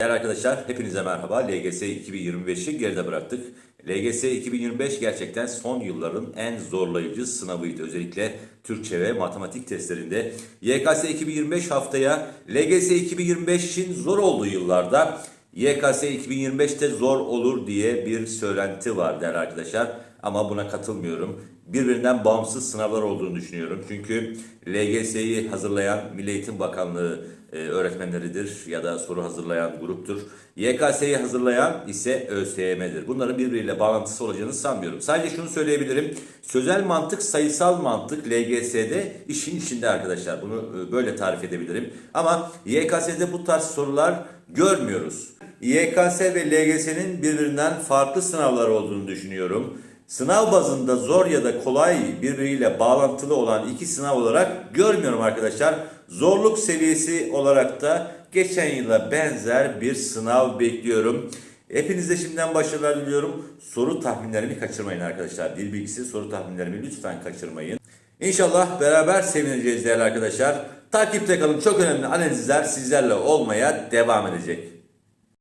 Değerli arkadaşlar hepinize merhaba. LGS 2025'i geride bıraktık. LGS 2025 gerçekten son yılların en zorlayıcı sınavıydı. Özellikle Türkçe ve matematik testlerinde. YKS 2025 haftaya LGS 2025'in zor olduğu yıllarda YKS 2025'te zor olur diye bir söylenti var değerli arkadaşlar. Ama buna katılmıyorum. Birbirinden bağımsız sınavlar olduğunu düşünüyorum. Çünkü LGS'yi hazırlayan Milli Eğitim Bakanlığı e, öğretmenleridir ya da soru hazırlayan gruptur. YKS'yi hazırlayan ise ÖSYM'dir. Bunların birbiriyle bağlantısı olacağını sanmıyorum. Sadece şunu söyleyebilirim. Sözel mantık, sayısal mantık LGS'de işin içinde arkadaşlar. Bunu e, böyle tarif edebilirim. Ama YKS'de bu tarz sorular görmüyoruz. YKS ve LGS'nin birbirinden farklı sınavlar olduğunu düşünüyorum. Sınav bazında zor ya da kolay birbiriyle bağlantılı olan iki sınav olarak görmüyorum arkadaşlar. Zorluk seviyesi olarak da geçen yıla benzer bir sınav bekliyorum. Hepinize şimdiden başarılar diliyorum. Soru tahminlerimi kaçırmayın arkadaşlar. Dil bilgisi soru tahminlerimi lütfen kaçırmayın. İnşallah beraber sevineceğiz değerli arkadaşlar. Takipte kalın. Çok önemli analizler sizlerle olmaya devam edecek.